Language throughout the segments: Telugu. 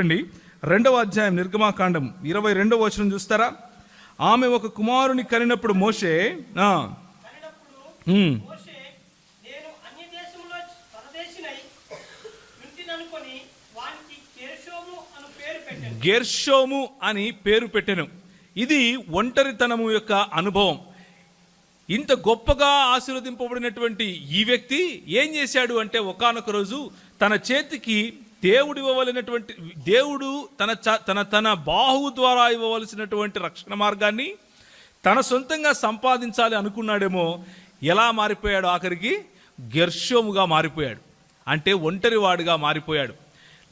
అండి రెండవ అధ్యాయం నిర్గమాకాండం ఇరవై రెండవ వచనం చూస్తారా? ఆమె ఒక కుమారుని కనినప్పుడు మోషే గెర్షోము అని పేరు పెట్టెను. ఇది ఒంటరితనము యొక్క అనుభవం. ఇంత గొప్పగా ఆశీర్వదింపబడినటువంటి ఈ వ్యక్తి ఏం చేశాడు అంటే ఒకానొక రోజు తన చేతికి దేవుడు ఇవ్వవలసినటువంటి దేవుడు తన చ- తన తన బాహు ద్వారా ఇవ్వవలసినటువంటి రక్షణ మార్గాన్ని తన సొంతంగా సంపాదించాలి అనుకున్నాడేమో ఎలా మారిపోయాడు ఆఖరికి? గెర్షోముగా మారిపోయాడు. అంటే ఒంటరివాడుగా మారిపోయాడు.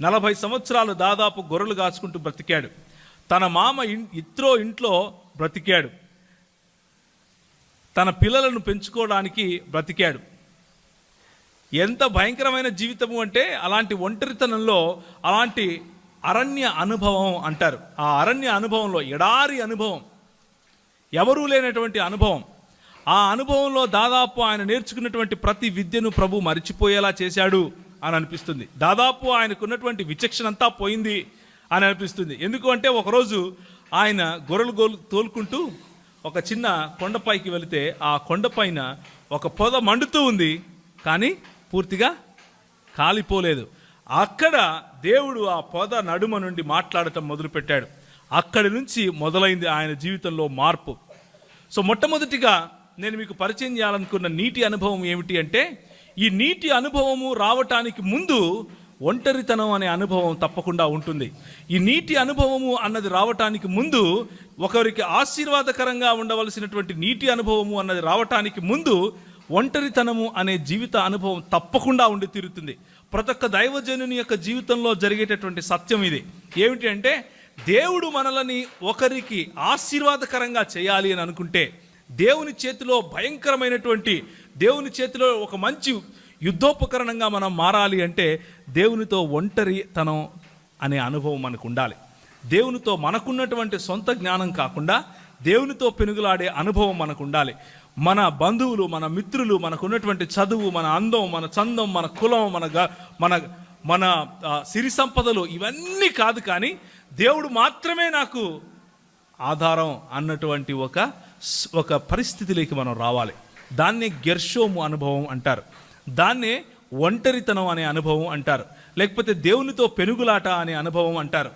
నలభై సంవత్సరాలు దాదాపు గొర్రెలు కాచుకుంటూ బ్రతికాడు. తన మామ ఇన్- ఇత్రో ఇంట్లో బ్రతికాడు. తన పిల్లలను పెంచుకోవడానికి బ్రతికాడు. ఎంత భయంకరమైన జీవితము అంటే అలాంటి ఒంటరితనంలో అలాంటి అరణ్య అనుభవం అంటారు. ఆ అరణ్య అనుభవంలో ఎడారి అనుభవం ఎవరూ లేనటువంటి అనుభవం. ఆ అనుభవంలో దాదాపు ఆయన నేర్చుకున్నటువంటి ప్రతి విద్యను ప్రభు మరిచిపోయేలా చేశాడు అని అనిపిస్తుంది. దాదాపు ఆయనకున్నటువంటి విచక్షణ అంతా పోయింది అని అనిపిస్తుంది. ఎందుకు అంటే ఒకరోజు ఆయన గొర్రెలు గోలు తోలుకుంటూ ఒక చిన్న కొండపైకి వెళితే ఆ కొండపైన ఒక పొద మండుతూ ఉంది. కానీ పూర్తిగా కాలిపోలేదు. అక్కడ దేవుడు ఆ పొద నడుమ నుండి మాట్లాడటం మొదలుపెట్టాడు. అక్కడి నుంచి మొదలైంది ఆయన జీవితంలో మార్పు. సో మొట్టమొదటిగా నేను మీకు పరిచయం చేయాలనుకున్న నీటి అనుభవం ఏమిటి అంటే ఈ నీటి అనుభవము రావటానికి ముందు ఒంటరితనం అనే అనుభవం తప్పకుండా ఉంటుంది. ఈ నీటి అనుభవము అన్నది రావటానికి ముందు ఒకరికి ఆశీర్వాదకరంగా ఉండవలసినటువంటి నీటి అనుభవము అన్నది రావటానికి ముందు ఒంటరితనము అనే జీవిత అనుభవం తప్పకుండా ఉండి తీరుతుంది. ప్రతి ఒక్క దైవజనుని యొక్క జీవితంలో జరిగేటటువంటి సత్యం ఇది. ఏమిటి అంటే దేవుడు మనలని ఒకరికి ఆశీర్వాదకరంగా చేయాలి అని అనుకుంటే దేవుని చేతిలో భయంకరమైనటువంటి దేవుని చేతిలో ఒక మంచి యుద్ధోపకరణంగా మనం మారాలి అంటే దేవునితో ఒంటరితనం అనే అనుభవం మనకు ఉండాలి దేవునితో మనకున్నటువంటి సొంత జ్ఞానం కాకుండా దేవునితో పెనుగులాడే అనుభవం మనకు ఉండాలి మన బంధువులు మన మిత్రులు మనకున్నటువంటి చదువు మన అందం మన చందం మన కులం మన మన మన సిరి సంపదలు ఇవన్నీ కాదు కానీ దేవుడు మాత్రమే నాకు ఆధారం అన్నటువంటి ఒక ఒక పరిస్థితిలోకి మనం రావాలి. దాన్నే గెర్షోము అనుభవం అంటారు. దాన్నే ఒంటరితనం అనే అనుభవం అంటారు. లేకపోతే దేవునితో పెనుగులాట అనే అనుభవం అంటారు.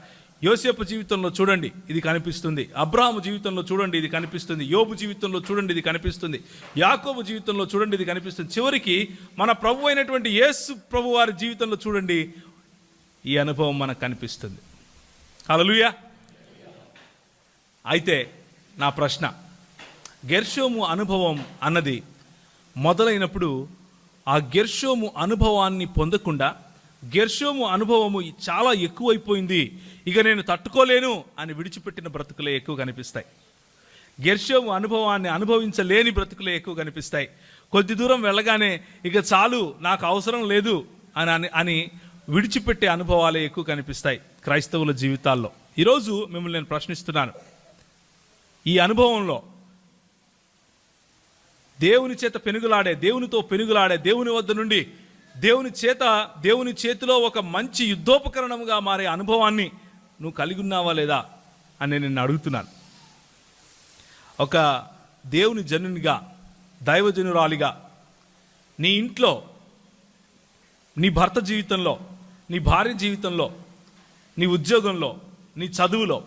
యోసేపు జీవితంలో చూడండి ఇది కనిపిస్తుంది. అబ్రాహాము జీవితంలో చూడండి ఇది కనిపిస్తుంది. యోబు జీవితంలో చూడండి ఇది కనిపిస్తుంది. యాకోబు జీవితంలో చూడండి ఇది కనిపిస్తుంది. చివరికి మన ప్రభు అయినటువంటి యేసు ప్రభు వారి జీవితంలో చూడండి ఈ అనుభవం మనకు కనిపిస్తుంది. హల్లెలూయా. అయితే నా ప్రశ్న గెర్షోము అనుభవం అన్నది మొదలైనప్పుడు ఆ గెర్షోము అనుభవాన్ని పొందకుండా గెర్షోము అనుభవము చాలా ఎక్కువైపోయింది. ఇక నేను తట్టుకోలేను అని విడిచిపెట్టిన బ్రతుకులే ఎక్కువ కనిపిస్తాయి. గెర్షోము అనుభవాన్ని అనుభవించలేని బ్రతుకులే ఎక్కువ కనిపిస్తాయి. కొద్ది దూరం వెళ్ళగానే ఇక చాలు నాకు అవసరం లేదు అని అని అని విడిచిపెట్టే అనుభవాలే ఎక్కువ కనిపిస్తాయి క్రైస్తవుల జీవితాల్లో. ఈరోజు మిమ్మల్ని నేను ప్రశ్నిస్తున్నాను. ఈ అనుభవంలో దేవుని చేత పెనుగులాడే దేవునితో పెనుగులాడే దేవుని వద్ద నుండి దేవుని చేత దేవుని చేతిలో ఒక మంచి యుద్ధోపకరణముగా మారే అనుభవాన్ని నువ్వు కలిగి ఉన్నావా లేదా అని నేను నిన్ను అడుగుతున్నాను. ఒక దేవుని జనునిగా దైవజనురాలిగా నీ ఇంట్లో నీ భర్త జీవితంలో నీ భార్య జీవితంలో నీ ఉద్యోగంలో నీ చదువులో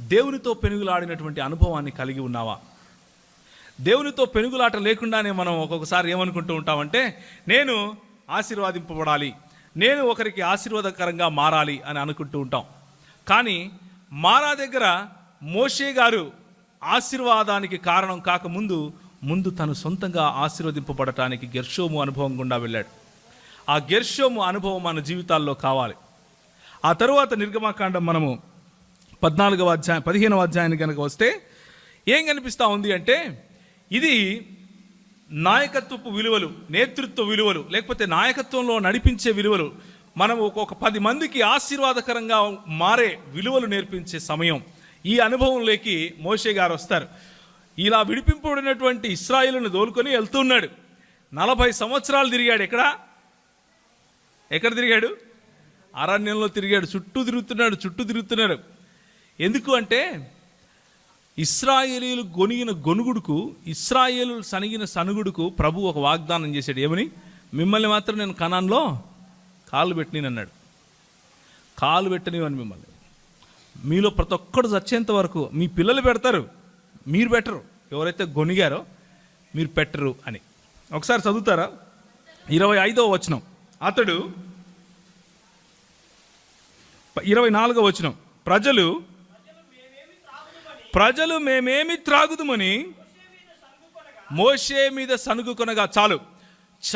దేవునితో పెనుగులాడినటువంటి అనుభవాన్ని కలిగి ఉన్నావా? దేవునితో పెనుగులాట లేకుండానే మనం ఒక్కొక్కసారి ఏమనుకుంటూ ఉంటామంటే నేను ఆశీర్వాదింపబడాలి నేను ఒకరికి ఆశీర్వాదకరంగా మారాలి అని అనుకుంటూ ఉంటాం. కానీ మారా దగ్గర మోషే గారు ఆశీర్వాదానికి కారణం కాకముందు ముందు తను సొంతంగా ఆశీర్వదింపబడటానికి గెర్షోము అనుభవం గుండా వెళ్ళాడు. ఆ గెర్షోము అనుభవం మన జీవితాల్లో కావాలి. ఆ తరువాత నిర్గమాకాండం మనము పద్నాలుగవ అధ్యాయం పదిహేనవ అధ్యాయానికి కనుక వస్తే ఏం కనిపిస్తూ ఉంది అంటే ఇది నాయకత్వపు విలువలు నేతృత్వ విలువలు లేకపోతే నాయకత్వంలో నడిపించే విలువలు మనం ఒక పది మందికి ఆశీర్వాదకరంగా మారే విలువలు నేర్పించే సమయం. ఈ అనుభవంలోకి మోషే గారు వస్తారు. ఇలా విడిపింపబడినటువంటి ఇస్రాయిల్ను దోలుకొని వెళ్తున్నాడు. నలభై సంవత్సరాలు తిరిగాడు ఎక్కడ? ఎక్కడ తిరిగాడు? అరణ్యంలో తిరిగాడు. చుట్టూ తిరుగుతున్నాడు చుట్టూ తిరుగుతున్నాడు. ఎందుకు అంటే ఇస్రాయేలీలు గొనిగిన గొనుగుడుకు ఇస్రాయేలు సనిగిన సనుగుడుకు ప్రభు ఒక వాగ్దానం చేశాడు. ఏమని? మిమ్మల్ని మాత్రం నేను కణాన్లో కాలు పెట్టినని అన్నాడు కాలు పెట్టనివని మిమ్మల్ని. మీలో ప్రతి ఒక్కడు చచ్చేంత వరకు మీ పిల్లలు పెడతారు మీరు పెట్టరు. ఎవరైతే గొనిగారో మీరు పెట్టరు అని. ఒకసారి చదువుతారా? ఇరవై ఐదవ వచనం. అతడు ఇరవై నాలుగవ వచనం. ప్రజలు ప్రజలు మేమేమి త్రాగుదుమని మోషే మీద సనుగు కొనగా చాలు.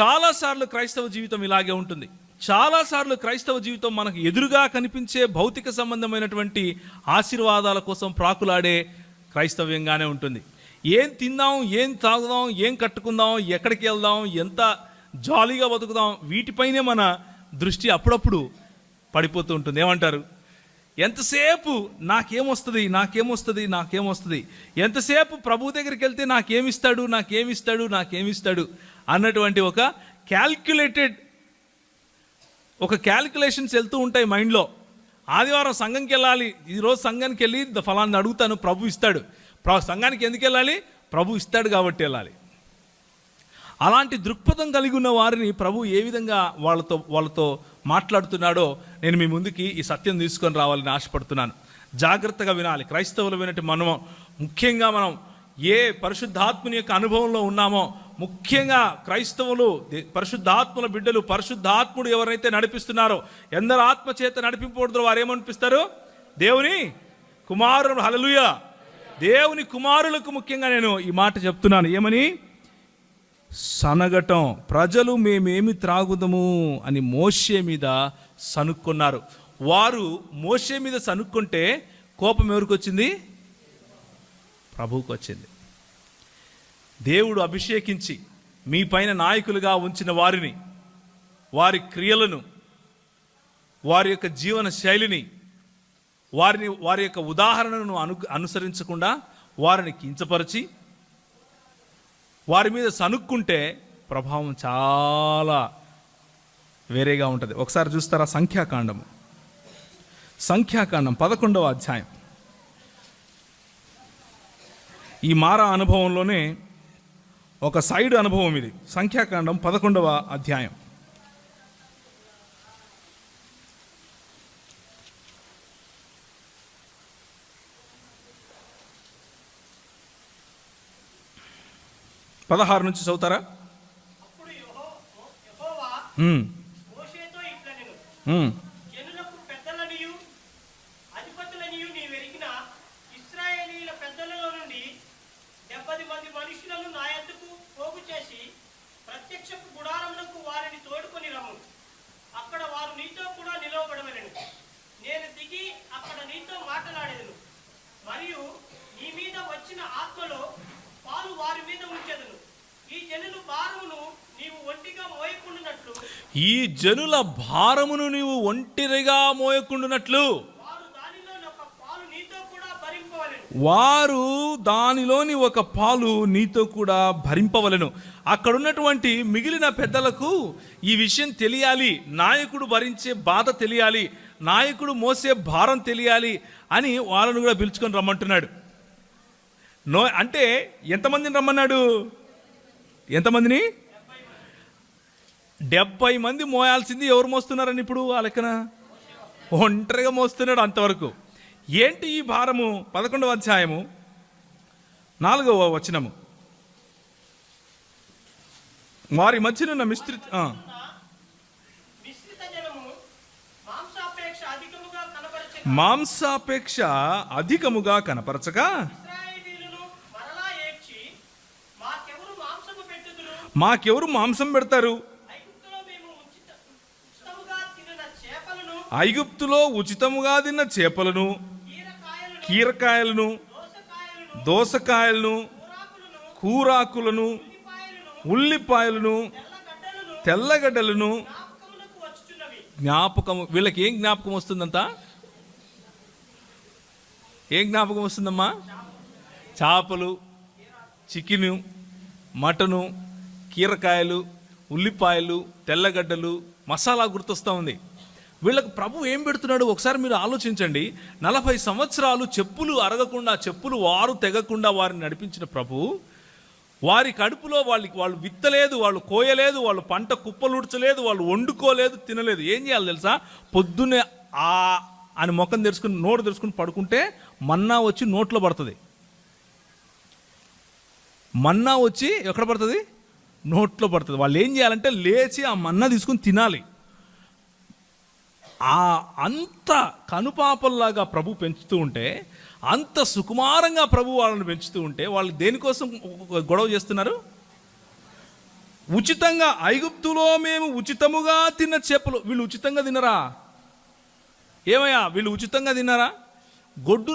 చాలాసార్లు క్రైస్తవ జీవితం ఇలాగే ఉంటుంది. చాలాసార్లు క్రైస్తవ జీవితం మనకు ఎదురుగా కనిపించే భౌతిక సంబంధమైనటువంటి ఆశీర్వాదాల కోసం ప్రాకులాడే క్రైస్తవ్యంగానే ఉంటుంది. ఏం తిందాం ఏం తాగుదాం ఏం కట్టుకుందాం ఎక్కడికి వెళ్దాం ఎంత జాలీగా బతుకుదాం వీటిపైనే మన దృష్టి అప్పుడప్పుడు పడిపోతూ ఉంటుంది. ఏమంటారు? ఎంతసేపు నాకేమొస్తుంది నాకేమొస్తుంది నాకేమొస్తుంది? ఎంతసేపు ప్రభు దగ్గరికి వెళ్తే నాకేమిస్తాడు నాకేమిస్తాడు నాకేమిస్తాడు? అన్నటువంటి ఒక క్యాల్కులేటెడ్ ఒక క్యాల్కులేషన్స్ వెళ్తూ ఉంటాయి మైండ్లో. ఆదివారం సంఘంకి వెళ్ళాలి ఈరోజు సంఘానికి వెళ్ళి ఫలాన్ని అడుగుతాను ప్రభు ఇస్తాడు. ప్ర సంఘానికి ఎందుకు వెళ్ళాలి ప్రభు ఇస్తాడు కాబట్టి వెళ్ళాలి. అలాంటి దృక్పథం కలిగి ఉన్న వారిని ప్రభు ఏ విధంగా వాళ్ళతో వాళ్ళతో మాట్లాడుతున్నాడో నేను మీ ముందుకి ఈ సత్యం తీసుకొని రావాలని ఆశపడుతున్నాను. జాగ్రత్తగా వినాలి. క్రైస్తవులు వినటి మనం ముఖ్యంగా మనం ఏ పరిశుద్ధాత్మని యొక్క అనుభవంలో ఉన్నామో ముఖ్యంగా క్రైస్తవులు పరిశుద్ధాత్ముల పరిశుద్ధాత్మల బిడ్డలు పరిశుద్ధాత్ముడు ఎవరైతే నడిపిస్తున్నారో ఎందరు ఆత్మ చేత నడిపింపకూడదు వారు ఏమనిపిస్తారు? దేవుని కుమారుడు హలలుయ దేవుని కుమారులకు ముఖ్యంగా నేను ఈ మాట చెప్తున్నాను. ఏమని? సనగటం ప్రజలు మేమేమి త్రాగుదము? అని మోషే మీద సనుక్కున్నారు వారు మోషే మీద సనుక్కుంటే కోపం ఎవరికి వచ్చింది ప్రభువుకు వచ్చింది దేవుడు అభిషేకించి మీ పైన నాయకులుగా ఉంచిన వారిని వారి క్రియలను వారి యొక్క జీవన శైలిని వారిని వారి యొక్క ఉదాహరణను అను అనుసరించకుండా వారిని కించపరిచి వారి మీద సనుక్కుంటే ప్రభావం చాలా వేరేగా ఉంటుంది. ఒకసారి చూస్తారా సంఖ్యాకాండము? సంఖ్యాకాండం పదకొండవ అధ్యాయం. ఈ మారా అనుభవంలోనే ఒక సైడ్ అనుభవం ఇది. సంఖ్యాకాండం పదకొండవ అధ్యాయం. అక్కడ నీతో మాట్లాడేదను. మరియు నీ మీద వచ్చిన ఆత్మలో పాలు వారి మీద ఉంచెదను. ఈ జనులు భారమును నీవు ఒంటిరిగా మోయకుండునట్లు. వారు దానిలో ఒక పాలు నీతో కూడా భరింపవలెను. వారు దానిలోని ఒక పాలు నీతో కూడా భరింపవలను. అక్కడున్నటువంటి మిగిలిన పెద్దలకు ఈ విషయం తెలియాలి. నాయకుడు భరించే బాధ తెలియాలి. నాయకుడు మోసే భారం తెలియాలి అని వాళ్ళను కూడా పిలుచుకొని రమ్మంటున్నాడు. నో అంటే ఎంతమందిని రమ్మన్నాడు? ఎంతమందిని? డెబ్బై మంది మోయాల్సింది ఎవరు మోస్తున్నారని ఇప్పుడు ఆ లెక్కన? ఒంటరిగా మోస్తున్నాడు అంతవరకు. ఏంటి ఈ భారము? పదకొండవ అధ్యాయము నాలుగవ వచనము. వారి మధ్యనున్న మిస్త్రి మాంసాపేక్ష అధికముగా కనపరచగా మాకెవరు మాంసం పెడతారు? ఐగుప్తులో ఉచితముగా తిన్న చేపలను కీరకాయలను దోసకాయలను కూరాకులను ఉల్లిపాయలను తెల్లగడ్డలను జ్ఞాపకం వీళ్ళకి ఏం జ్ఞాపకం వస్తుందంత? ఏం జ్ఞాపకం వస్తుందమ్మా? చేపలు చికెను మటను కీరకాయలు ఉల్లిపాయలు తెల్లగడ్డలు మసాలా గుర్తొస్తూ ఉంది. వీళ్ళకు ప్రభు ఏం పెడుతున్నాడు? ఒకసారి మీరు ఆలోచించండి. నలభై సంవత్సరాలు చెప్పులు అరగకుండా చెప్పులు వారు తెగకుండా వారిని నడిపించిన ప్రభు వారి కడుపులో వాళ్ళకి వాళ్ళు విత్తలేదు వాళ్ళు కోయలేదు వాళ్ళు పంట కుప్పలుడ్చలేదు వాళ్ళు వండుకోలేదు తినలేదు. ఏం చేయాలి తెలుసా? పొద్దున్నే ఆ అని ముఖం తెరుచుకుని నోరు తెరుచుకుని పడుకుంటే మన్నా వచ్చి నోట్లో పడుతుంది. మన్నా వచ్చి ఎక్కడ పడుతుంది? నోట్లో పడుతుంది. వాళ్ళు ఏం చేయాలంటే లేచి ఆ మన్నా తీసుకుని తినాలి. ఆ అంత కనుపాపల్లాగా ప్రభు పెంచుతూ ఉంటే అంత సుకుమారంగా ప్రభు వాళ్ళని పెంచుతూ ఉంటే వాళ్ళు దేనికోసం గొడవ చేస్తున్నారు? ఉచితంగా ఐగుప్తులో మేము ఉచితముగా తిన్న చేపలు వీళ్ళు ఉచితంగా తినరా? ఏమయ్యా వీళ్ళు ఉచితంగా తిన్నారా? గొడ్డు